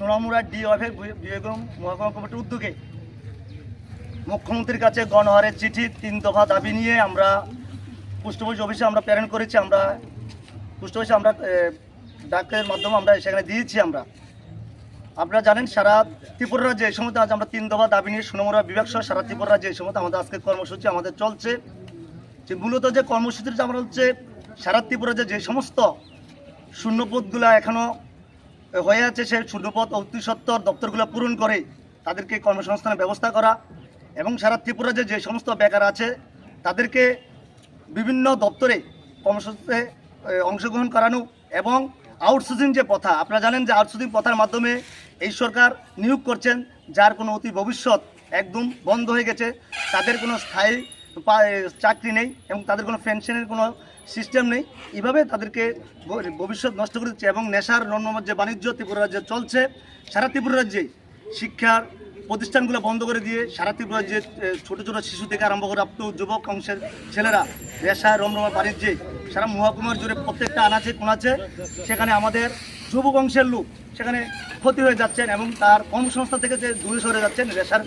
সোনামুড়া ডিওএফের বেগম মহকুমা কমিটির উদ্যোগে মুখ্যমন্ত্রীর কাছে গণহারের চিঠি, তিন দফা দাবি নিয়ে আমরা পোস্ট অফিস আমরা প্রেরণ করেছি, আমরা অফিসে আমরা ডাকের মাধ্যমে আমরা সেখানে দিয়েছি আমরা। আপনারা জানেন, সারা ত্রিপুরা রাজ্যে এই সময় আজ আমরা তিন দফা দাবি নিয়ে সোনামুড়া বিভাগ সহ সারা ত্রিপুরা রাজ্যে এই সময় আমাদের আজকে কর্মসূচি আমাদের চলছে। যে মূলত যে কর্মসূচিটা আমরা হচ্ছে, সারা ত্রিপুরা যে সমস্ত শূন্যপদগুলো এখনও হয়ে আছে সেই শূন্যপদ অতি সত্তর দপ্তরগুলো পূরণ করে তাদেরকে কর্মসংস্থানের ব্যবস্থা করা এবং সারা ত্রিপুরা যে সমস্ত বেকার আছে তাদেরকে বিভিন্ন দপ্তরে কর্মসূচিতে অংশগ্রহণ করানো এবং আউটসোর্সিং যে প্রথা, আপনারা জানেন যে আউটসোর্সিং প্রথার মাধ্যমে এই সরকার নিয়োগ করছেন, যার কোনো অতি ভবিষ্যৎ একদম বন্ধ হয়ে গেছে, তাদের কোনো স্থায়ী চাকরি নেই এবং তাদের কোনো পেনশনের কোনো সিস্টেম নেই। এভাবে তাদেরকে ভবিষ্যৎ নষ্ট করে দিচ্ছে এবং নেশার নর্মমার যে বাণিজ্য ত্রিপুরা রাজ্যে চলছে, সারা ত্রিপুরা রাজ্যে শিক্ষার প্রতিষ্ঠানগুলো বন্ধ করে দিয়ে সারা ত্রিপুরা যে ছোটো ছোট শিশু থেকে আরম্ভ করে আপ যুবক অংশের ছেলেরা নেশা, রমরমা বাণিজ্যে সারা মহকুমার জুড়ে প্রত্যেকটা আনাচে কোনাচে সেখানে আমাদের যুবক অংশের লোক সেখানে ক্ষতি হয়ে যাচ্ছেন এবং তার কর্মসংস্থা থেকে যে দূরে সরে যাচ্ছেন নেশার